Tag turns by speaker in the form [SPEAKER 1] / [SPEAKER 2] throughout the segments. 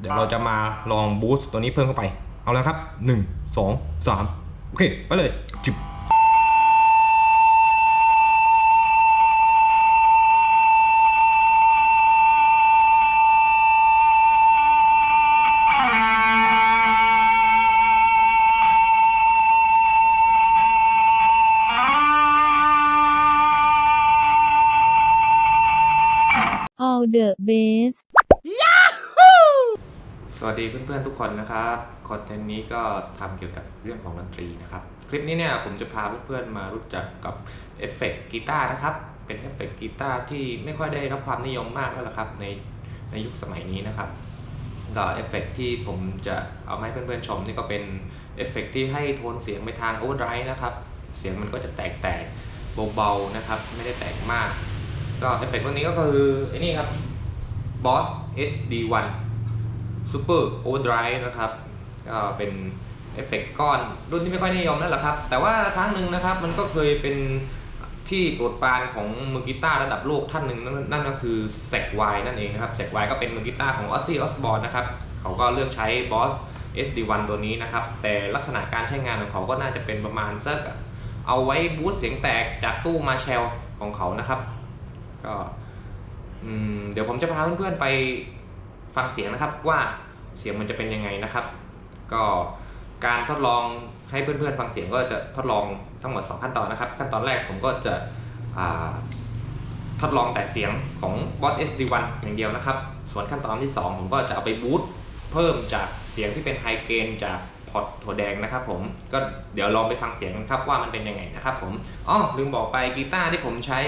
[SPEAKER 1] เดี๋ยวเราจะมาลองบูสต์ตัวนี้เพิ่มเข้าไป เอาแล้วครับ 1 2 3 โอเค ไปเลยจิบ
[SPEAKER 2] all the best
[SPEAKER 1] ส สวัสดีเพื่อนๆทุกคนนะครับคอนเทนต์นี้ก็ทำเกี่ยวกับเรื่องของดนตรีนะครับ คลิปนี้เนี่ยผมจะพาเพื่อนๆมารู้จักกับเอฟเฟกต์กีตาร์นะครับ เป็นเอฟเฟกต์กีตาร์ที่ไม่ค่อยได้รับความนิยมมากแล้วล่ะครับในในยุคสมัยนี้นะครับก็เอฟเฟกต์ที่ผมจะเอามาให้เพื่อนๆชมนี่ก็เป็นเอฟเฟกต์ที่ให้โทนเสียงไปทางโอเวอร์ไดรฟ์นะครับ เสียงมันก็จะแตกๆเบาๆนะครับ ไม่ได้แตกมาก ก็เอฟเฟกต์ตัวนี้ก็คือไอ้นี่ครับ Boss SD1 Super Overdrive นะครับก็เป็นเอฟเฟกต์ก้อนรุ่นที่ไม่ค่อยนิยมนั่นแหละครับ แต่ว่าครั้งหนึ่งนะครับมันก็เคยเป็นที่โปรดปรานของมือกีตาร์ระดับโลกท่านหนึ่งนั่นก็คือแซกไวนั่นเองนะครับแซกไวก็เป็นมือกีตาร์ของ Ozzy Osbourne นะครับเขาก็เลือกใช้ Boss SD1 ตัวนี้นะครับ แต่ลักษณะการใช้งานของเขาก็น่าจะเป็นประมาณสักเอาไว้บูสเสียงแตกจากตู้มาแชลของเขานะครับ ก็เดี๋ยวผมจะพาเพื่อนๆไป ฟังเสียงนะครับว่าเสียงมันจะเป็นยังไงนะครับ ก็การทดลองให้เพื่อนๆฟังเสียงก็จะทดลองทั้งหมด 2 ขั้นตอนนะครับ ขั้นตอนแรกผมก็จะทดลองแต่เสียงของ Boss SD1 อย่างเดียวนะครับ ส่วนขั้นตอนที่ 2 ผมก็จะเอาไปบูตเพิ่มจากเสียงที่เป็นไฮเกนจากพอร์ตถั่วแดงนะครับผมก็เดี๋ยวลองไปฟังเสียงกันครับว่ามันเป็นยังไงนะครับผมอ๋อลืมบอกไปกีตาร์ที่ผมใช้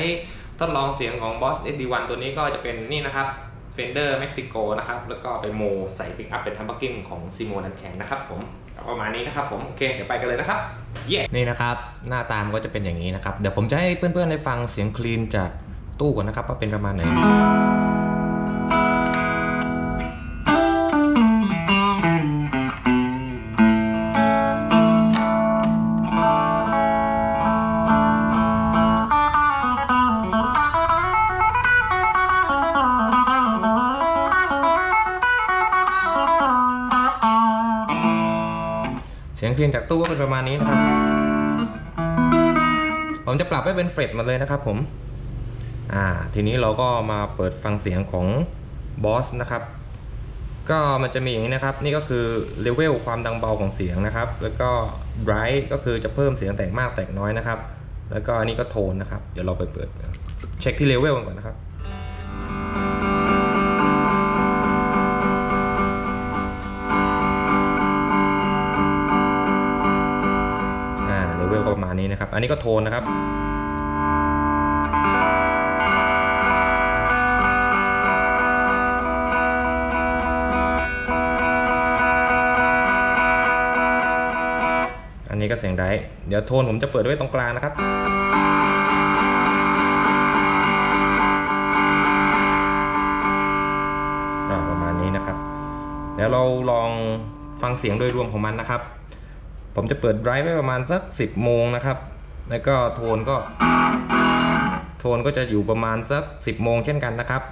[SPEAKER 1] ทดลองเสียงของ Boss SD1 ตัวนี้ก็จะเป็นนี่นะครับ เฟนเดอร์เม็กซิโกนะครับ แล้วก็ไปโมใส่ปิกอัพเป็นทัมเบอร์กิ้งของซีโมนันแข็งนะครับผมประมาณนี้นะครับผม โอเค เดี๋ยวไปกันเลยนะครับ yes นี่นะครับ หน้าตามก็จะเป็นอย่างนี้นะครับ เดี๋ยวผมจะให้เพื่อนๆได้ฟังเสียงคลีนจากตู้ก่อนนะครับ ว่าเป็นประมาณไหน เสียงคลีนจากตู้ก็เป็นประมาณนี้นะครับ ผมจะปรับให้เป็นเฟรตหมาเลยนะครับผม อ่า ทีนี้เราก็มาเปิดฟังเสียงของบอสนะครับ ก็มันจะมีอย่างนี้นะครับ นี่ก็คือเลเวลความดังเบาของเสียงนะครับ แล้วก็ไ r ร g h t ก็คือจะเพิ่มเสียงแตกมากแตกน้อยนะครับ แล้วก็อันนี้ก็โทนนะครับ เดี๋ยวเราไปเปิด เช็คที่เลเวลกันก่อนนะครับ อันนี้ก็โทนนะครับอันนี้ก็เสียงไดร์เดี๋ยวโทนผมจะเปิดไว้ตรงกลางนะครับ ประมาณนี้นะครับ เดี๋ยวเราลองฟังเสียงโดยรวมของมันนะครับ ผมจะเปิดไดรฟ์ไว้ประมาณสัก 10 โมงนะครับ แล้วก็โทนก็ โทนก็จะอยู่ประมาณสัก 10 โมงเช่นกันนะครับ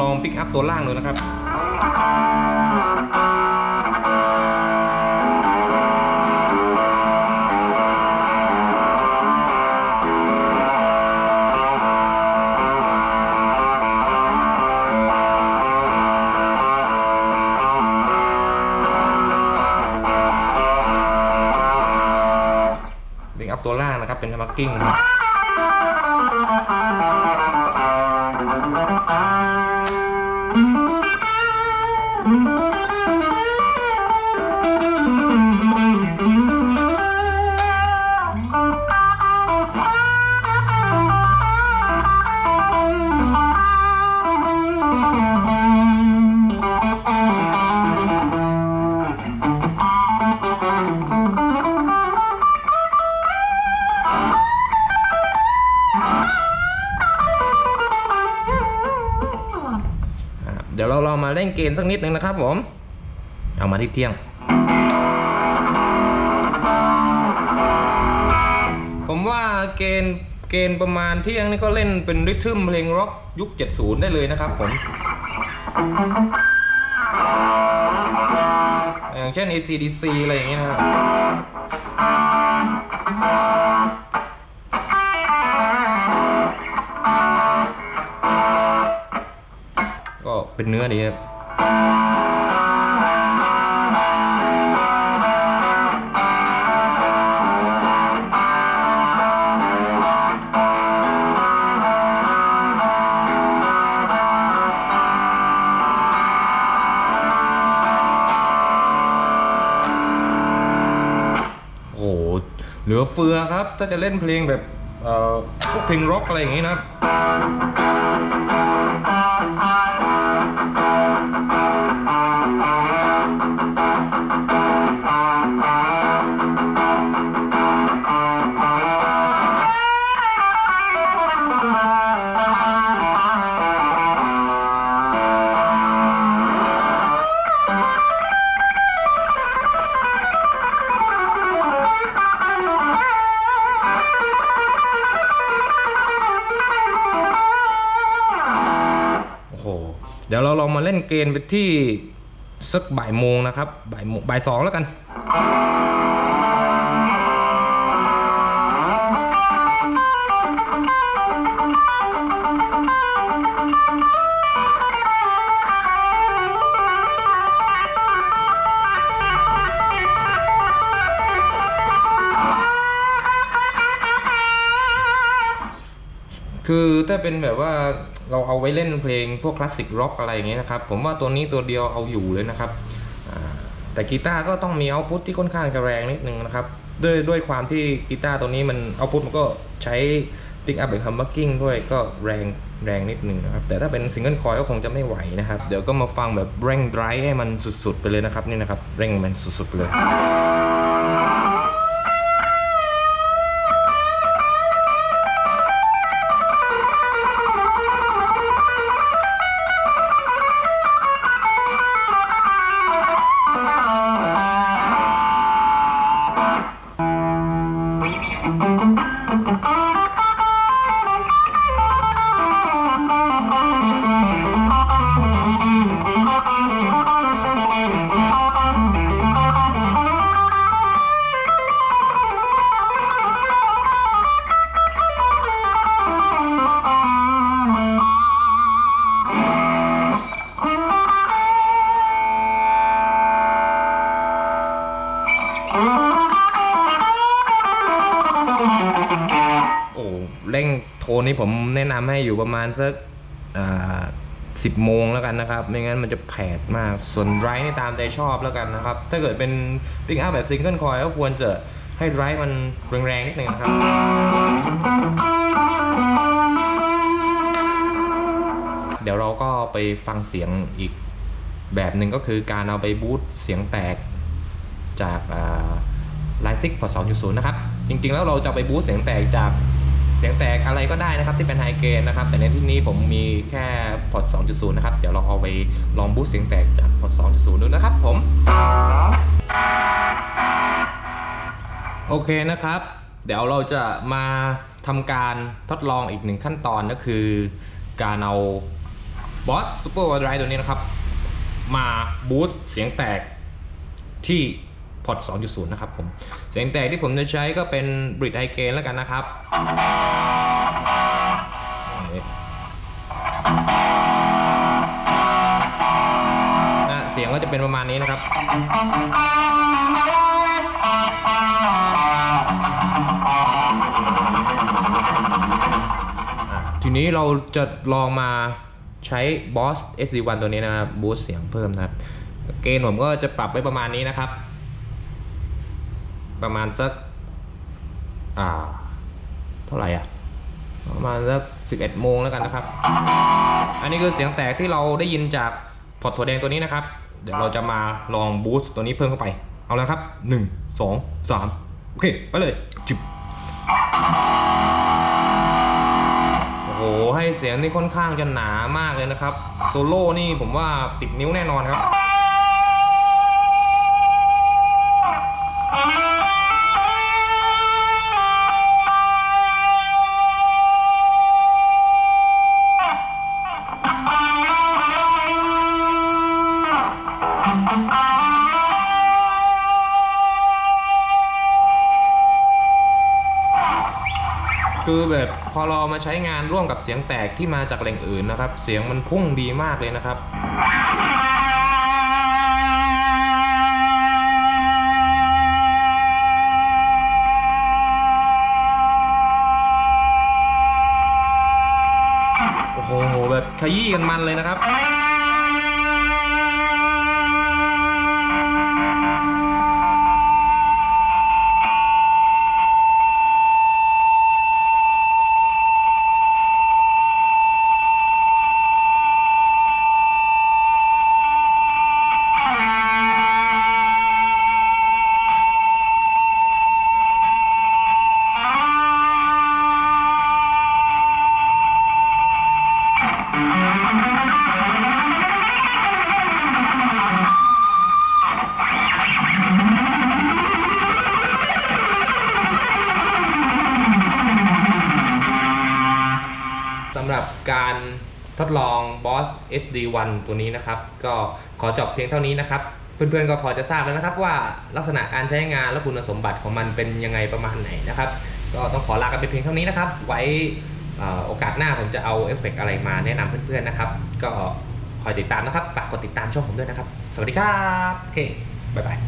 [SPEAKER 1] ลองปิกอัพตัวล่างดูนะครับปิกอัพตัวล่างนะครับเป็นทัมมักกิ้ง มาเล่นเกมสักนิดนึงนะครับผม เอามาที่เที่ยง ผมว่าเกณฑ์เกณฑ์ประมาณเที่ยงนี่ก็เล่นเป็นริทึมเพลงร็อกยุค 70 ได้เลยนะครับผม อย่างเช่น ACDC อะไรอย่างเงี้ยนะครับ เป็นเนื้อดีครับโอ้โหเหลือเฟือครับ ถ้าจะเล่นเพลงแบบพวกเพลงร็อกอะไรอย่างงี้นะครับ เดี๋ยวเราลองมาเล่นเกมไปที่สักบ่ายโมงนะครับบ่ายโมงบ่ายสองแล้วกันคือถ้าเป็นแบบว่า เราเอาไว้เล่นเพลงพวกคลาสสิกร็อกอะไรอย่างเงี้ยนะครับ ผมว่าตัวนี้ตัวเดียวเอาอยู่เลยนะครับแต่กีตาร์ก็ต้องมีเอาพุทที่ค่อนข้างจะแรงนิดนึงนะครับ ด้วยด้วยความที่กีตาร์ตัวนี้มันเอาพุทมันก็ใช้ปิกอัพแบบฮัมเบอร์กิ้งด้วยก็แรงแรงนิดนึงนะครับ แต่ถ้าเป็นซิงเกิลคอยก็คงจะไม่ไหวนะครับ เดี๋ยวก็มาฟังแบบเร่งไดรฟ์ให้มันสุดๆ ไปเลยนะครับนี่นะครับ เร่งมันสุดๆไปเลย นนี้ผมแนะนำให้อยู่ประมาณสักสิบโมงแล้วกันนะครับ ไม่งั้นมันจะแผดมาก ส่วนไรนี่ตามใจชอบแล้วกันนะครับ ถ้าเกิดเป็นปิกอัพแบบซิงเกิลคอยก็ควรจะให้ไรมันแรงๆนิดนึงนะครับ เดี๋ยวเราก็ไปฟังเสียงอีกแบบหนึ่งก็คือการเอาไปบูตเสียงแตกจากไลซิกพอ2.0นะครับ จริงๆแล้วเราจะไปบูสต์เสียงแตกจาก เสียงแตกอะไรก็ได้นะครับที่เป็นไฮเกนนะครับ แต่ในที่นี้ผมมีแค่พอร์ต 2.0 นะครับ เดี๋ยวเราเอาไปลองบูสต์เสียงแตกจากพอร์ต 2.0 ดูนะครับผม โอเคนะครับ เดี๋ยวเราจะมาทำการทดลองอีกหนึ่งขั้นตอนก็คือ การเอาบอสซูเปอร์วอร์ไดตัวนี้นะครับ มาบูสต์เสียงแตกที่ พอร์ต2.0 นะครับผม เสียงแตกที่ผมจะใช้ก็เป็นบริดไฮเกนแล้วกันนะครับนะเสียงก็จะเป็นประมาณนี้นะครับทีนี้เราจะลองมาใช้ Boss SD1 ตัวนี้นะครับบูสต์เสียงเพิ่มนะครับ เกณฑ์ผมก็จะปรับไว้ประมาณนี้นะครับ ประมาณสักอ่าเท่าไหร่อะประมาณสัก11โมงแล้วกันนะครับ อันนี้คือเสียงแตกที่เราได้ยินจากพอร์ตถั่วแดงตัวนี้นะครับ เดี๋ยวเราจะมาลองบูสต์ตัวนี้เพิ่มเข้าไป เอาแล้วครับ1 2 3โอเค ไปเลยจิบโอ้โห ให้เสียงสียงนี่ค่อนข้างจะหนามากเลยนะครับ โซโล่นี่ผมว่าติดนิ้วแน่นอนครับ คือแบบพอเรามาใช้งานร่วมกับเสียงแตกที่มาจากแหล่งอื่นนะครับ เสียงมันพุ่งดีมากเลยนะครับโอ้โหแบบขยี้กันมันเลยนะครับ SD1 ตัวนี้นะครับ ก็ขอจบเพียงเท่านี้นะครับ เพื่อนๆก็พอจะทราบแล้วนะครับ ว่าลักษณะการใช้งานและคุณสมบัติของมันเป็นยังไงประมาณไหนนะครับ ก็ต้องขอลากันไปเพียงเท่านี้นะครับ ไว้อ่อโอกาสหน้าผมจะเอาเอฟเฟกต์อะไรมาแนะนำเพื่อนๆนะครับ ก็คอยติดตามนะครับ ฝากกดติดตามช่องผมด้วยนะครับ สวัสดีครับ โอเค บ๊ายบาย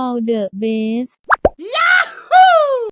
[SPEAKER 2] all the best